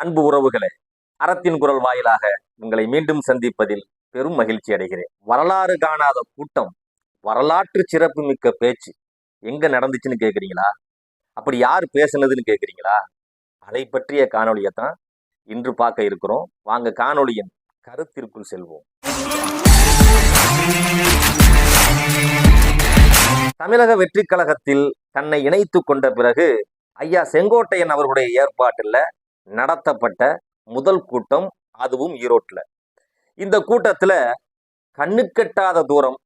அன்பு உறவுகளே அறத்தின் குரல் வாயிலாக உங்களை மீண்டும் சந்திப்பதில் பெரும் மகிழ்ச்சி அடைகிறேன். வரலாறு காணாத கூட்டம் வரலாற்று சிறப்பு மிக்க பேச்சு எங்க நடந்துச்சுன்னு கேட்குறீங்களா அப்படி யார் பேசுனதுன்னு கேட்குறீங்களா அதை பற்றிய காணொலியை தான் இன்று பார்க்க இருக்கிறோம். வாங்க காணொலியின் கருத்திற்குள் செல்வோம். தமிழக வெற்றிக் கழகத்தில் தன்னை இணைத்துக் கொண்ட பிறகு ஐயா செங்கோட்டையன் அவர்களுடைய ஏற்பாட்டில் நடத்தப்பட்ட முதல் கூட்டம் அதுவும் ஈரோட்டில். இந்த கூட்டத்தில் கண்ணுக்கெட்டாத தூரம்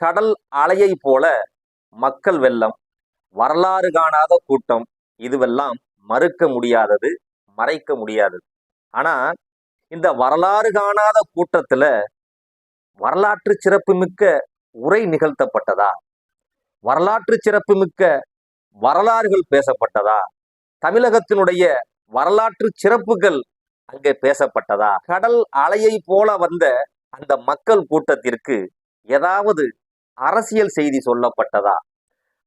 கடல் அலையை போல மக்கள் வெள்ளம் வரலாறு காணாத கூட்டம் இதுவெல்லாம் மறுக்க முடியாதது மறைக்க முடியாதது ஆனா இந்த வரலாறு காணாத கூட்டத்துல வரலாற்று சிறப்புமிக்க உரை நிகழ்த்தப்பட்டதா? வரலாற்று சிறப்புமிக்க வரலாறுகள் பேசப்பட்டதா? தமிழகத்தினுடைய வரலாற்று சிறப்புகள் அங்கே பேசப்பட்டதா? கடல் அலையை போல வந்த அந்த மக்கள் கூட்டத்திற்கு ஏதாவது அரசியல் செய்தி சொல்லப்பட்டதா?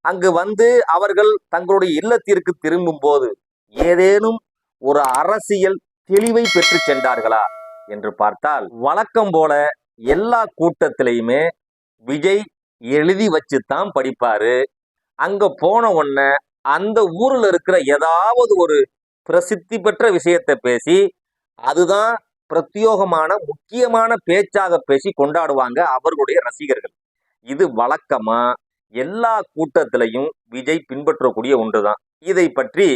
அங்கு வந்து அவர்கள் தங்களுடைய இல்லத்திற்கு திரும்பும் போது ஏதேனும் ஒரு அரசியல் தெளிவை பெற்று சென்றார்களா? என்று பார்த்தால் வழக்கம் போல எல்லா கூட்டத்திலையுமே விஜய் எழுதி வச்சுத்தான் படிப்பாரு. அங்க போன உடனே அந்த ஊர்ல இருக்கிற ஏதாவது ஒரு பிரசித்தி பெற்ற விஷயத்தை பேசி அதுதான் பிரத்யோகமான முக்கியமான பேச்சாக பேசி கொண்டாடுவாங்க அவர்களுடைய ரசிகர்கள். இது வழக்கமா? எல்லா கூட்டத்திலையும் விஜய் பின்பற்றக்கூடிய ஒன்றுதான். இதை பற்றி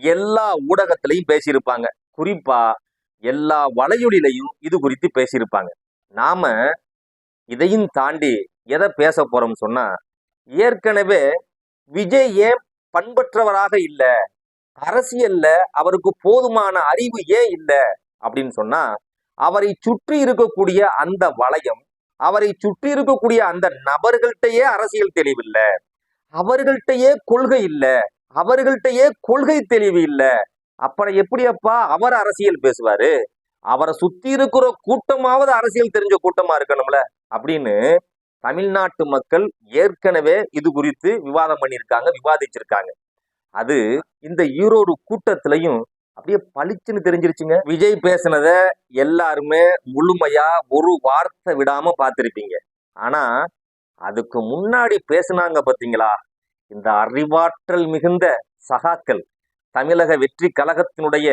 எல்லா ஊடகத்திலையும் பேசியிருப்பாங்க. குறிப்பா எல்லா வலையொலிலையும் இது குறித்து பேசியிருப்பாங்க. நாம இதையும் தாண்டி எதை பேச போறோம் சொன்னா ஏற்கனவே விஜய் ஏன் பண்பற்றவராக இல்லை? அரசியல்ல அவருக்கு போதுமான அறிவு ஏன் இல்ல? அப்படின்னு சொன்னா அவரை சுற்றி இருக்கக்கூடிய அந்த வளையம் அவரை சுற்றி இருக்கக்கூடிய அந்த நபர்கள்ட்டையே அரசியல் தெளிவில்லை. அவர்கள்ட்டையே கொள்கை இல்ல. அவர்கள்ட்டையே கொள்கை தெளிவு இல்ல. அப்புறம் எப்படி அப்பா அவர் அரசியல் பேசுவாரு? அவரை சுத்தி இருக்கிற கூட்டமாவது அரசியல் தெரிஞ்ச கூட்டமா இருக்கணும்ல? அப்படின்னு தமிழ்நாட்டு மக்கள் ஏற்கனவே இது குறித்து விவாதம் பண்ணியிருக்காங்க விவாதிச்சிருக்காங்க. அது இந்த ஈரோடு கூட்டத்திலையும் அப்படியே பளிச்சுன்னு தெரிஞ்சிருச்சுங்க. விஜய் பேசினத எல்லாருமே முழுமையா ஒரு வார்த்தை விடாம பார்த்திருப்பீங்க. ஆனா அதுக்கு முன்னாடி பேசுனாங்க பார்த்தீங்களா? இந்த அறிவாற்றல் மிகுந்த சகாக்கள் தமிழக வெற்றி கழகத்தினுடைய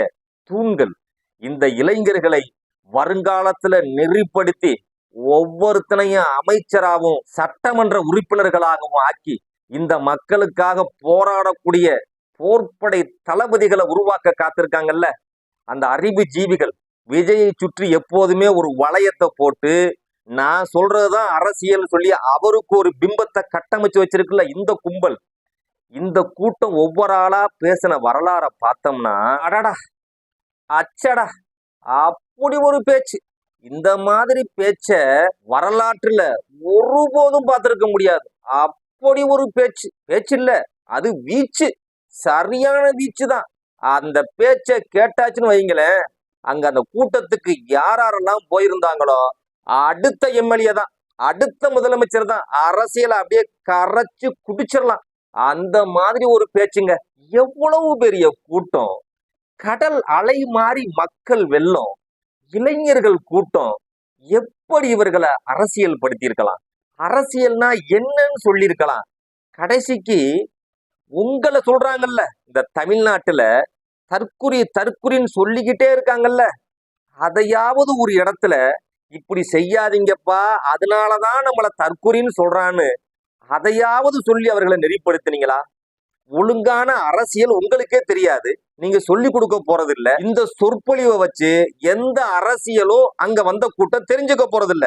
தூண்கள் இந்த இளைஞர்களை வருங்காலத்துல நெறிப்படுத்தி ஒவ்வொருத்தனையும் அமைச்சராகவும் சட்டமன்ற உறுப்பினர்களாகவும் ஆக்கி இந்த மக்களுக்காக போராடக்கூடிய போர்ப்படை தளபதிகளை உருவாக்க காத்திருக்காங்கல்ல? அந்த அறிவு ஜீவிகள். விஜயை சுற்றி எப்போதுமே ஒரு வளையத்தை போட்டு நான் சொல்றதுதான் அரசியல் சொல்லி அவருக்கு ஒரு பிம்பத்தை கட்டமைச்சு வச்சிருக்குல்ல இந்த கும்பல். இந்த கூட்டம் ஒவ்வொரு ஆளா பேசின வரலாற பார்த்தோம்னா அடடா அச்சடா அப்படி ஒரு பேச்சு. இந்த மாதிரி பேச்ச வரலாற்றுல ஒருபோதும் பார்த்திருக்க முடியாது. அப்படி ஒரு பேச்சு. பேச்சு இல்ல அது வீச்சு. சரியான வீச்சு தான் அந்த பேச்ச கேட்டாச்சுன்னு வைங்களேன். அங்க அந்த கூட்டத்துக்கு யாரெல்லாம் போயிருந்தாங்களோ அடுத்த எம்எல்ஏ தான். அடுத்த முதலமைச்சர் தான். அரசியலை அப்படியே கரைச்சு குடிச்சிடலாம். அந்த மாதிரி ஒரு பேச்சுங்க. எவ்வளவு பெரிய கூட்டம். கடல் அலை மாறி மக்கள் வெள்ளம். இளைஞர்கள் கூட்டம். எப்படி இவர்களை அரசியல் படுத்தியிருக்கலாம் அரசியல்னா என்னன்னு சொல்லியிருக்கலாம். கடைசிக்கு உங்களை சொல்றாங்கல்ல இந்த தமிழ்நாட்டுல தற்குறி தற்குறின்னு சொல்லிக்கிட்டே இருக்காங்கல்ல அதையாவது ஒரு இடத்துல இப்படி செய்யாதீங்கப்பா அதனாலதான் நம்மளை தற்குறின்னு சொல்றான்னு அதையாவது சொல்லி அவர்களை நெறிப்படுத்தினீங்களா? ஒழுங்கான அரசியல் உங்களுக்கே தெரியாது. நீங்க சொல்லி கொடுக்க போறது இல்ல இந்த சொற்பொழிவை வச்சு எந்த அரசியலோ அங்க வந்த கூட்டம் தெரிஞ்சுக்க போறது இல்ல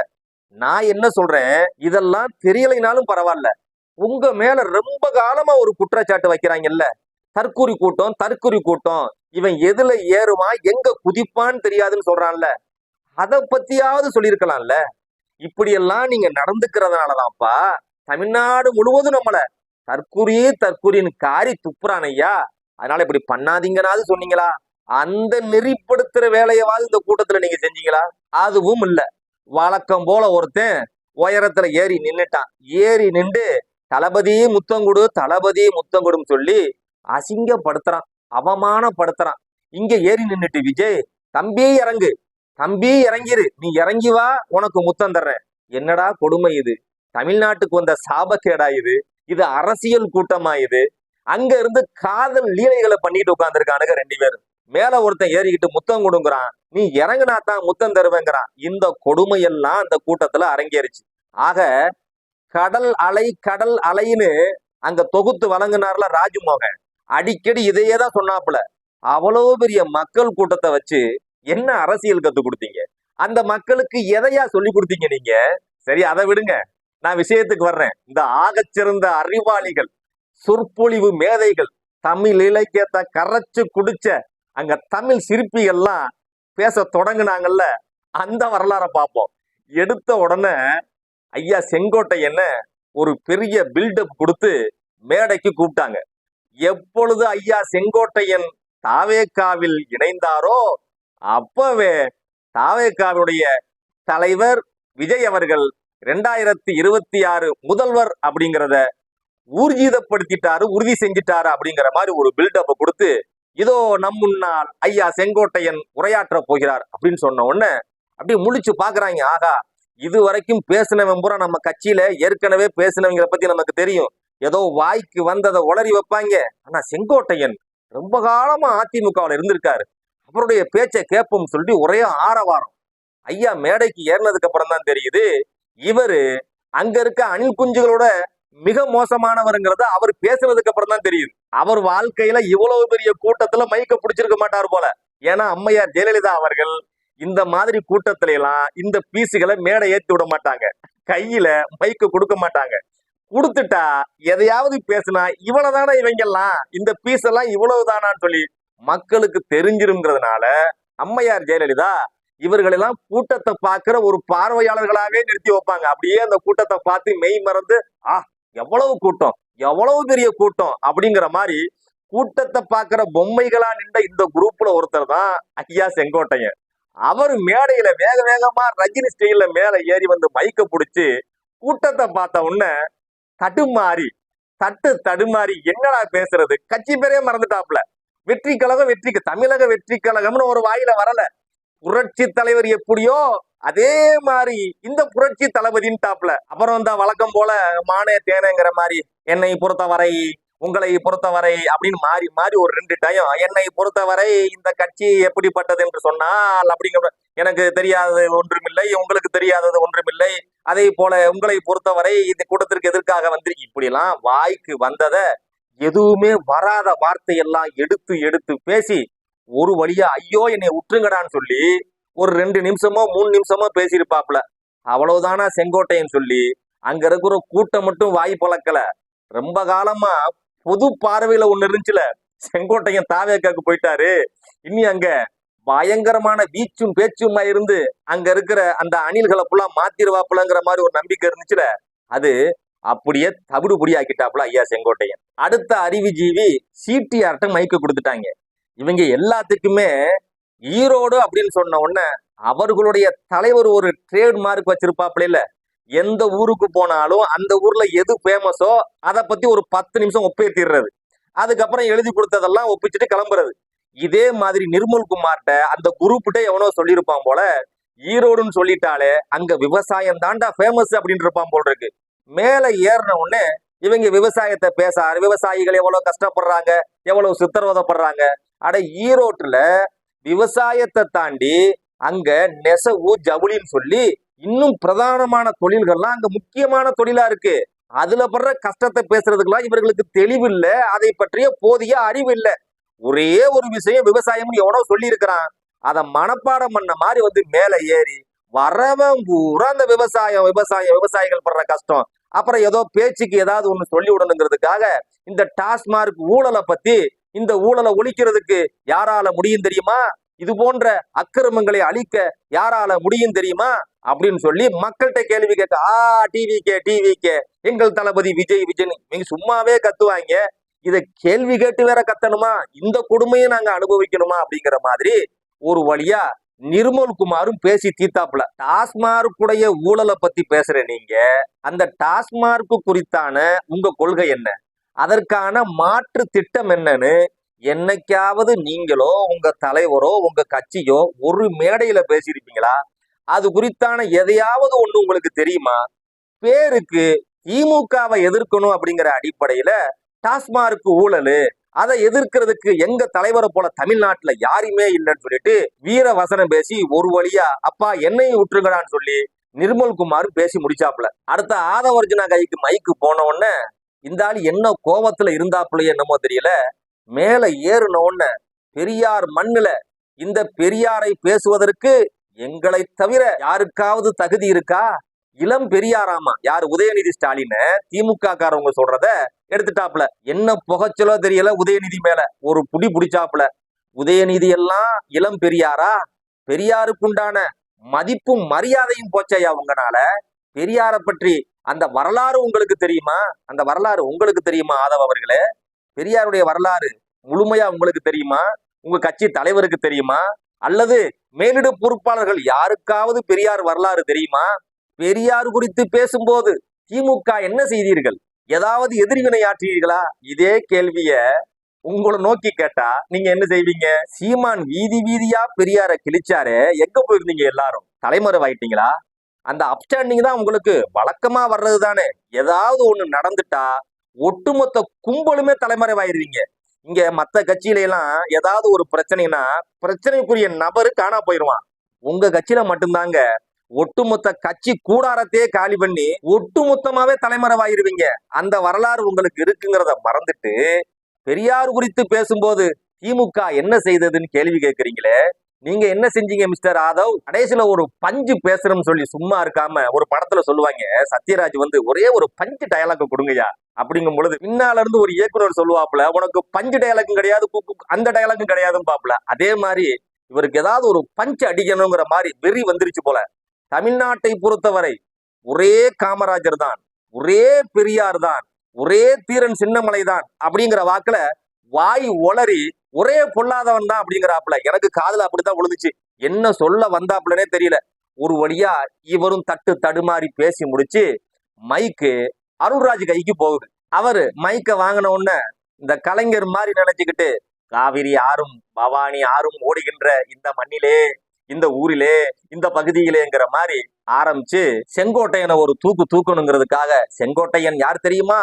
நான் என்ன சொல்றேன்? இதெல்லாம் தெரியலைனாலும் பரவாயில்ல. உங்க மேல ரொம்ப காலமா ஒரு குற்றச்சாட்டு வைக்கிறாங்கல்ல? தற்கூரி கூட்டம் தற்கூரி கூட்டம். இவன் எதுல ஏறுமா எங்க குதிப்பான்னு தெரியாதுன்னு சொல்றான்ல. அதை பத்தியாவது சொல்லியிருக்கலாம்ல. இப்படியெல்லாம் நீங்க நடந்துக்கிறதுனாலதான்ப்பா தமிழ்நாடு முழுவதும் நம்மள தற்குறி தற்குறின்னு காரி துப்புறான் ஐயா. அதனால இப்படி பண்ணாதீங்கனாவது சொன்னீங்களா? அந்த நெறிப்படுத்துற வேலையவாது இந்த கூட்டத்துல நீங்க செஞ்சீங்களா? அதுவும் இல்லை. வழக்கம் போல ஒருத்தன் உயரத்துல ஏறி நின்னுட்டான். ஏறி நின்று தளபதி முத்தங்குடு தளபதி முத்தங்குடுன்னு சொல்லி அசிங்கப்படுத்துறான் அவமானப்படுத்துறான். இங்க ஏறி நின்னுட்டு விஜய் தம்பி இறங்கு தம்பி இறங்கிரு நீ இறங்கி வா உனக்கு முத்தம் தர்றேன். என்னடா கொடுமை இது? தமிழ்நாட்டுக்கு வந்த சாபக்கேடா இது? இது அரசியல் கூட்டமா இது? அங்க இருந்து காதல் லீலைகளை பண்ணிட்டு உட்காந்துருக்கானுங்க ரெண்டு பேரும். மேல ஒருத்தன் ஏறிக்கிட்டு முத்தம் கொடுங்குறான். நீ இறங்குனா தான் முத்தம் தருவேங்கிறான். இந்த கொடுமையெல்லாம் அந்த கூட்டத்துல அரங்கேறிச்சு. ஆக கடல் அலை கடல் அலைன்னு அங்க தொகுத்து வழங்கினார்ல ராஜுமோகன் அடிக்கடி இதையே தான் சொன்னாப்புல. அவ்வளவு பெரிய மக்கள் கூட்டத்தை வச்சு என்ன அரசியல் கத்து கொடுத்தீங்க? அந்த மக்களுக்கு எதையா சொல்லி கொடுத்தீங்க நீங்க? சரி அதை விடுங்க. நான் விஷயத்துக்கு வர்றேன். இந்த ஆகச்சிறந்த அறிவாளிகள் சொற்பொழிவு மேதைகள் தமிழ் இலக்கியத்தை கரைச்சு குடிச்ச அங்க தமிழ் சிற்பிகள்லாம் பேச தொடங்குனாங்கல்ல அந்த வரலாறை பார்ப்போம். எடுத்த உடனே ஐயா செங்கோட்டையன ஒரு பெரிய பில்டப் கொடுத்து மேடைக்கு கூப்பிட்டாங்க. எப்பொழுது ஐயா செங்கோட்டையன் தாவேக்காவில் இணைந்தாரோ அப்பவே தாவேக்காவுடைய தலைவர் விஜய் அவர்கள் ரெண்டாயிரத்தி இருபத்தி ஆறு முதல்வர் அப்படிங்கிறத ஊர்ஜிதப்படுத்திட்டாரு உறுதி செஞ்சிட்டாரு அப்படிங்கிற மாதிரி ஒரு பில்டப்பை கொடுத்து இதோ நம் முன்னால் ஐயா செங்கோட்டையன் உரையாற்ற போகிறார் அப்படின்னு சொன்ன உடனே அப்படியே முழிச்சு பாக்குறாங்க ஆகா இது வரைக்கும் பேசினவன் பூரா நம்ம கட்சியில ஏற்கனவே பேசினவங்களை பத்தி நமக்கு தெரியும். ஏதோ வாய்க்கு வந்ததை உளறி வைப்பாங்க. ஆனா செங்கோட்டையன் ரொம்ப காலமா அதிமுகவில் இருந்திருக்காரு. அவருடைய பேச்சை கேட்போம் சொல்லிட்டு ஒரே ஆரவாரம். ஐயா மேடைக்கு ஏறினதுக்கு அப்புறம் தான் தெரியுது இவரு அங்க இருக்க அணில் குஞ்சுகளோட மிக மோசமானவருங்கிறத அவர் பேசுனதுக்கு அப்புறம் தான் தெரியுது. அவர் வாழ்க்கையில இவ்வளவு பெரிய கூட்டத்துல மைக்க பிடிச்சிருக்க மாட்டார் போல. ஏன்னா அம்மையார் ஜெயலலிதா அவர்கள் இந்த மாதிரி கூட்டத்துல எல்லாம் இந்த பீசுகளை மேடை ஏத்தி விட மாட்டாங்க. கையில மைக்கு கொடுக்க மாட்டாங்க. கொடுத்துட்டா எதையாவது பேசினா இவ்வளவுதானா இவங்கெல்லாம்? இந்த பீஸ் எல்லாம் இவ்வளவுதானான்னு சொல்லி மக்களுக்கு தெரிஞ்சிருங்கிறதுனால அம்மையார் ஜெயலலிதா இவர்களெல்லாம் கூட்டத்தை பார்க்கிற ஒரு பார்வையாளர்களாவே நிறுத்தி வைப்பாங்க. அப்படியே அந்த கூட்டத்தை பார்த்து மெய் மறந்து ஆ எவ்வளவு கூட்டம் எவ்வளவு பெரிய கூட்டம் அப்படிங்கிற மாதிரி கூட்டத்தை பார்க்குற பொம்மைகளா நின்ற இந்த குரூப்ல ஒருத்தர் தான் ஐயா செங்கோட்டையன். அவர் மேடையில வேக வேகமா ரஜினி ஸ்டைல மேல ஏறி வந்து மைக்க பிடிச்சி கூட்டத்தை பார்த்த உடனே தடுமாறி தட்டு தடுமாறி என்னடா பேசுறது? கட்சி பேரே மறந்துட்டாப்ல வெற்றி கழகம் வெற்றிக்கு தமிழக வெற்றி கழகம்னு ஒரு வாயில வரல. புரட்சி தலைவர் எப்படியோ அதே மாதிரி இந்த புரட்சி தளபதின்ட்டாப்ல அப்புறம் தான் வழக்கம் போல மானே தேனேங்கிற மாதிரி என்னை பொறுத்தவரை உங்களை பொறுத்தவரை அப்படின்னு மாறி மாறி ஒரு ரெண்டு டயம். என்னை பொறுத்தவரை இந்த கட்சி எப்படிப்பட்டது என்று சொன்னால் அப்படிங்கிற எனக்கு தெரியாதது ஒன்றுமில்லை உங்களுக்கு தெரியாதது ஒன்றுமில்லை. அதே போல உங்களை பொறுத்தவரை இந்த கூட்டத்திற்கு எதற்காக வந்து இப்படிலாம் வாய்க்கு வந்ததை எதுவுமே வராத வார்த்தையெல்லாம் எடுத்து எடுத்து பேசி ஒரு வழியா ஐயோ என்னை உற்றுங்கடான்னு சொல்லி ஒரு ரெண்டு நிமிஷமோ மூணு நிமிஷமோ பேசியிருப்பாப்ல அவ்வளவுதானா செங்கோட்டையன் சொல்லி. அங்க இருக்கிற கூட்டம் மட்டும் வாய் பழக்கல. ரொம்ப காலமா பொது பார்வையில ஒண்ணு இருந்துச்சுல. செங்கோட்டையன் தாவேக்காக்கு போயிட்டாரு. இனி அங்க பயங்கரமான வீச்சும் பேச்சுமா இருந்து அங்க இருக்கிற அந்த அணில்களை ஃபுல்லா மாத்திருவாப்புலங்கிற மாதிரி ஒரு நம்பிக்கை இருந்துச்சுல. அது அப்படியே தவிடு ஆக்கிட்டாப்புல ஐயா செங்கோட்டையன். அடுத்த அறிவுஜீவி சிடிஆர்ட்ட மைக்க கொடுத்துட்டாங்க. இவங்க எல்லாத்துக்குமே ஈரோடு அப்படின்னு சொன்ன உடனே அவர்களுடைய தலைவர் ஒரு ட்ரேட் மார்க் வச்சிருப்பாப்புல இல்ல. எந்த ஊருக்கு போனாலும் அந்த ஊர்ல எது ஃபேமஸோ அதை பத்தி ஒரு பத்து நிமிஷம் ஒப்பேத்திடுறது அதுக்கப்புறம் எழுதி கொடுத்ததெல்லாம் ஒப்பிச்சுட்டு கிளம்புறது. இதே மாதிரி நிர்மல் குமார்ட்ட அந்த குரூப்கிட்ட எவனோ சொல்லியிருப்பான் போல ஈரோடுன்னு சொல்லிட்டாலே அங்க விவசாயம் தாண்டா ஃபேமஸ் அப்படின்னு இருப்பான் போல் இருக்கு. மேல ஏறின உடனே இவங்க விவசாயத்தை பேச விவசாயிகள் எவ்வளவு கஷ்டப்படுறாங்க எவ்வளவு சித்திரவதப்படுறாங்க. அட ஈரோட்டுல விவசாயத்தை தாண்டி அங்க நெசவு ஜவுளின்னு சொல்லி இன்னும் பிரதானமான தொழில்கள்லாம் அங்க முக்கியமான தொழிலா இருக்கு. அதுல படுற கஷ்டத்தை பேசுறதுக்கெல்லாம் இவர்களுக்கு தெளிவு இல்லை அதை பற்றிய போதிய அறிவு இல்லை ஒரே ஒரு விஷயம் விவசாயம்னு எவனோ சொல்லி இருக்கிறான் அதை மனப்பாடம் பண்ண மாதிரி வந்து மேல ஏறி வரவன் பூரா அந்த விவசாயம் விவசாயம் விவசாயிகள் படுற கஷ்டம். அப்புறம் ஏதோ பேச்சுக்கு ஏதாவது ஒண்ணு சொல்லி விடணுங்கிறதுக்காக இந்த டாஸ்மார்க் ஊழலை பத்தி இந்த ஊழலை ஒழிக்கிறதுக்கு யாரால முடியும் தெரியுமா? இது போன்ற அக்கிரமங்களை அழிக்க யாரால முடியும் தெரியுமா? அப்படின்னு சொல்லி மக்கள்கிட்ட கேள்வி கேட்க ஆ டிவி கே டிவி கே எங்கள் தளபதி விஜய் விஜய் நீங்க சும்மாவே கத்துவாங்க. இதை கேள்வி கேட்டு வேற கத்தணுமா? இந்த கொடுமையை நாங்க அனுபவிக்கணுமா? அப்படிங்கிற மாதிரி ஒரு வழியா நிர்மல் குமாரும் பேசி தீத்தாப்புல டாஸ்மார்க்குடைய ஊழலை பத்தி பேசுற நீங்க அந்த டாஸ்மார்க்கு குறித்தான உங்க கொள்கை என்ன? அதற்கான மாற்று திட்டம் என்னன்னு என்னைக்காவது நீங்களோ உங்க தலைவரோ உங்க கட்சியோ ஒரு மேடையில பேசியிருப்பீங்களா? அது குறித்தான எதையாவது ஒண்ணு உங்களுக்கு தெரியுமா? பேருக்கு திமுகவை எதிர்க்கணும் அப்படிங்கிற அடிப்படையில டாஸ்மார்க் ஊழல் அதை எதிர்க்கிறதுக்கு எங்க தலைவரை போல தமிழ்நாட்டுல யாருமே இல்லைன்னு சொல்லிட்டு வீர வசனம் பேசி ஒரு வழியா அப்பா என்னையும் விட்டுருங்கடான்னு சொல்லி நிர்மல்குமார் பேசி முடிச்சாப்புல. அடுத்த ஆதவர்ஜுனா கைக்கு மைக்கு போன உடனே இந்த ஆள் என்ன கோபத்துல இருந்தாப்புலையே என்னமோ தெரியல. மேல ஏறின உடனே பெரியார் மண்ணுல இந்த பெரியாரை பேசுவதற்கு எங்களை தவிர யாருக்காவது தகுதி இருக்கா? இளம் பெரியாராமா? யார்? உதயநிதி ஸ்டாலின் திமுக காரவங்க சொல்றத எடுத்துட்டாப்ல என்ன புகைச்சலோ தெரியல உதயநிதி மேல. ஒரு புடி புடிச்சாப்ல உதயநிதி எல்லாம் இளம் பெரியாரா? பெரியாருக்குண்டான மதிப்பும் மரியாதையும் போச்சையா உங்கனால? பெரியாரை பற்றி அந்த வரலாறு உங்களுக்கு தெரியுமா? அந்த வரலாறு உங்களுக்கு தெரியுமா ஆதவ் அவர்களே? பெரியாருடைய வரலாறு முழுமையா உங்களுக்கு தெரியுமா? உங்க கட்சி தலைவருக்கு தெரியுமா? அல்லது மேலிட பொறுப்பாளர்கள் யாருக்காவது பெரியார் வரலாறு தெரியுமா? பெரியார் குறித்து பேசும்போது திமுக என்ன செய்தீர்கள்? ஏதாவது எதிர்வினை ஆற்றீர்களா இதே கேள்விய உங்களை நோக்கி கேட்டா நீங்க என்ன செய்வீங்க? சீமான் வீதி வீதியா பெரியார கிழிச்சாரு. எங்க போயிருந்தீங்க எல்லாரும்? தலைமறைவாயிட்டீங்களா? அந்த அப்டாண்டிங் தான் உங்களுக்கு வழக்கமா வர்றது தானே. ஏதாவது ஒண்ணு நடந்துட்டா ஒட்டுமொத்த கும்பலுமே தலைமறைவாயிருவீங்க. இங்க மத்த கட்சியில எல்லாம் ஏதாவது ஒரு பிரச்சனைனா பிரச்சனைக்குரிய நபரு காணா போயிருவான். உங்க கட்சியில மட்டும்தாங்க. ஒட்டுமொத்த கட்சி கூடாரத்தையே காலி பண்ணி ஒட்டுமொத்தமாவே தலைமறைவாயிருவீங்க. அந்த வரலாறு உங்களுக்கு இருக்குங்கிறத மறந்துட்டு பெரியார் குறித்து பேசும்போது திமுக என்ன செய்ததுன்னு கேள்வி கேட்கறீங்களே? நீங்க என்ன செஞ்சீங்க மிஸ்டர் ஆதவ் கடைசியில ஒரு பஞ்சு பேசுறோம்னு சொல்லி சும்மா இருக்காம ஒரு படத்துல சொல்லுவாங்க சத்யராஜ் வந்து ஒரே ஒரு பஞ்சு டயலாக் கொடுங்கய்யா. அப்படிங்கும் பொழுது பின்னால இருந்து ஒரு இயக்குனர் சொல்லுவாப்புல உனக்கு பஞ்சு டயலாக்கும் கிடையாது கு- அந்த டயலாக்கும் கிடையாதுன்னு பாப்புல. அதே மாதிரி இவருக்கு ஏதாவது ஒரு பஞ்சு அடிக்கணுங்கிற மாதிரி வெறி வந்துருச்சு போல. தமிழ்நாட்டை பொறுத்தவரை ஒரே காமராஜர் தான் ஒரே பெரியார் தான் ஒரே தீரன் சின்னமலை தான் அப்படிங்கிற வாக்குல வாய் ஒளறி ஒரே பொல்லாதவன் தான் அப்படிங்கிறாப்புல. எனக்கு காதல அப்படித்தான் விழுந்துச்சு. என்ன சொல்ல வந்தாப்புலனே தெரியல. ஒரு வழியா இவரும் தட்டு தடுமாறி பேசி முடிச்சு மைக்கு அருள்ராஜ் கைக்கு போகுது. அவரு மைக்க வாங்கின உடனே இந்த கலைஞர் மாதிரி நினைச்சுக்கிட்டு காவிரி ஆறும் பவானி ஆறும் ஓடுகின்ற இந்த மண்ணிலே இந்த ஊரிலே இந்த பகுதியிலேங்கிற மாதிரி ஆரம்பிச்சு செங்கோட்டையனை ஒரு தூக்கு தூக்கணுங்கிறதுக்காக செங்கோட்டையன் யார் தெரியுமா?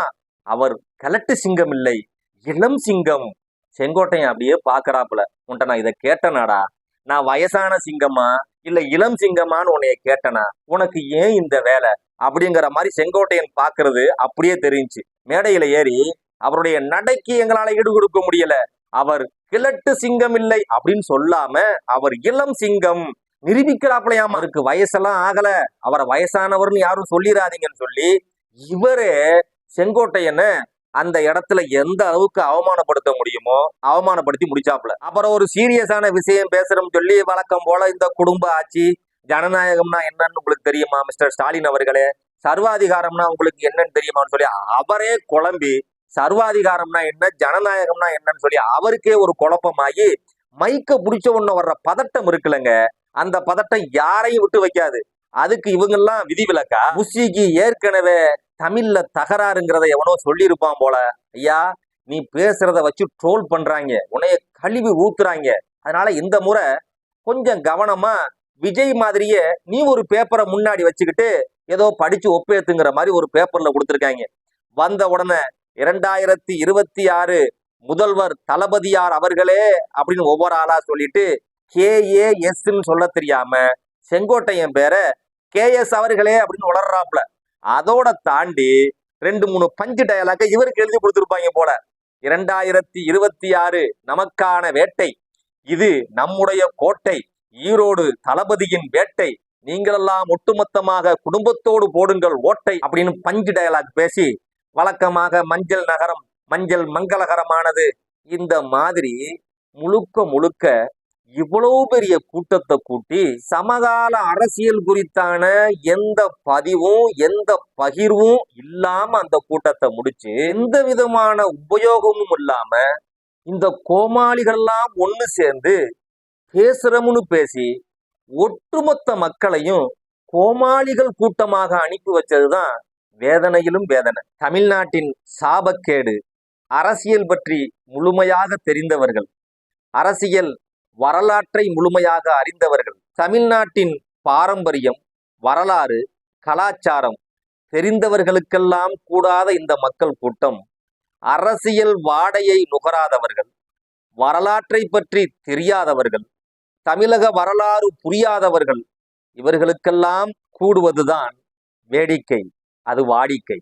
அவர் கலட்டு சிங்கம் இல்லை இளம் சிங்கம் செங்கோட்டையன் அப்படியே பாக்குறாப்புல. உன்ட்ட நான் இதை கேட்டனாடா. நான் வயசான சிங்கமா இல்ல இளம் சிங்கமான்னு உன்னைய கேட்டனா? உனக்கு ஏன் இந்த வேலை? அப்படிங்கிற மாதிரி செங்கோட்டையன் பாக்குறது அப்படியே தெரிஞ்சுச்சு. மேடையில ஏறி அவருடைய நடைக்கு எங்களால ஈடு கொடுக்க முடியல. அவர் கிழட்டு சிங்கம் இல்லை அப்படின்னு சொல்லாம அவர் இளம் சிங்கம். நிரூபிக்கிறாப்லையாமா அவருக்கு வயசெல்லாம் ஆகல. அவரை வயசானவர்னு யாரும் சொல்லிடாதீங்கன்னு சொல்லி இவரே செங்கோட்டையனை அந்த இடத்துல எந்த அளவுக்கு அவமானப்படுத்த முடியுமோ அவமானப்படுத்தி முடிச்சாப்புல. அப்புறம் ஒரு சீரியஸான விஷயம் பேசுறோம்னு சொல்லி வழக்கம் போல இந்த குடும்ப ஆட்சி ஜனநாயகம்னா என்னன்னு உங்களுக்கு தெரியுமா மிஸ்டர் ஸ்டாலின் அவர்களே? சர்வாதிகாரம்னா உங்களுக்கு என்னன்னு தெரியுமான்னு சொல்லி அவரே குழம்பி சர்வாதிகாரம்னா என்ன ஜனநாயகம்னா என்னன்னு சொல்லி அவருக்கே ஒரு குழப்பமாகி மைக்க பிடிச்ச உடனே வர்ற பதட்டம் இருக்குல்லங்க. அந்த பதட்டம் யாரையும் விட்டு வைக்காது. அதுக்கு இவங்கெல்லாம் விதிவிலக்கா? புஷிக்கு ஏற்கனவே தமிழ்ல தகராறுங்கிறத எவனோ சொல்லியிருப்பான் போல. ஐயா நீ பேசுறத வச்சு ட்ரோல் பண்றாங்க. உன்னைய கழிவு ஊத்துறாங்க. அதனால இந்த முறை கொஞ்சம் கவனமா விஜய் மாதிரியே நீ ஒரு பேப்பரை முன்னாடி வச்சுக்கிட்டு ஏதோ படிச்சு ஒப்பேத்துங்கிற மாதிரி ஒரு பேப்பர்ல கொடுத்துருக்காங்க. வந்த உடனே இரண்டாயிரத்தி இருபத்தி ஆறு முதல்வர் தளபதியார் அவர்களே அப்படின்னு ஒவ்வொரு ஆளா சொல்லிட்டு கே சொல்ல தெரியாம செங்கோட்டையன் பேரை கே எஸ் அவர்களே அப்படின்னு உளர்றாப்புல அதோட தாண்டி ரெண்டு மூணு பஞ்சு டயலாக்க இவருக்கு எழுதி கொடுத்துருப்பாங்க போல. இரண்டாயிரத்தி இருபத்தி ஆறு நமக்கான வேட்டை. இது நம்முடைய கோட்டை. ஈரோடு தளபதியின் வேட்டை. நீங்களெல்லாம் ஒட்டுமொத்தமாக குடும்பத்தோடு போடுங்கள் ஓட்டை அப்படின்னு பஞ்சு டயலாக் பேசி வழக்கமாக மஞ்சள் நகரம் மஞ்சள் மங்களகரமானது. இந்த மாதிரி முழுக்க முழுக்க இவ்வளவு பெரிய கூட்டத்தை கூட்டி சமகால அரசியல் குறித்தான எந்த பதிவும் எந்த பகிர்வும் இல்லாம அந்த கூட்டத்தை முடிச்சு எந்த விதமான உபயோகமும் இல்லாம இந்த கோமாளிகள்லாம் ஒண்ணு சேர்ந்து பேசுறமுன்னு பேசி ஒட்டுமொத்த மக்களையும் கோமாளிகள் கூட்டமாக அனுப்பி வச்சதுதான் வேதனையிலும் வேதனை. தமிழ்நாட்டின் சாபக்கேடு. அரசியல் பற்றி முழுமையாக தெரிந்தவர்கள். அரசியல் வரலாற்றை முழுமையாக அறிந்தவர்கள். தமிழ்நாட்டின் பாரம்பரியம் வரலாறு கலாச்சாரம் தெரிந்தவர்களுக்கெல்லாம் கூடாத இந்த மக்கள் கூட்டம். அரசியல் வாடையை நுகராதவர்கள் வரலாற்றை பற்றி தெரியாதவர்கள் தமிழக வரலாறு புரியாதவர்கள் இவர்களுக்கெல்லாம் கூடுவதுதான் வேடிக்கை அது வாடிக்கை.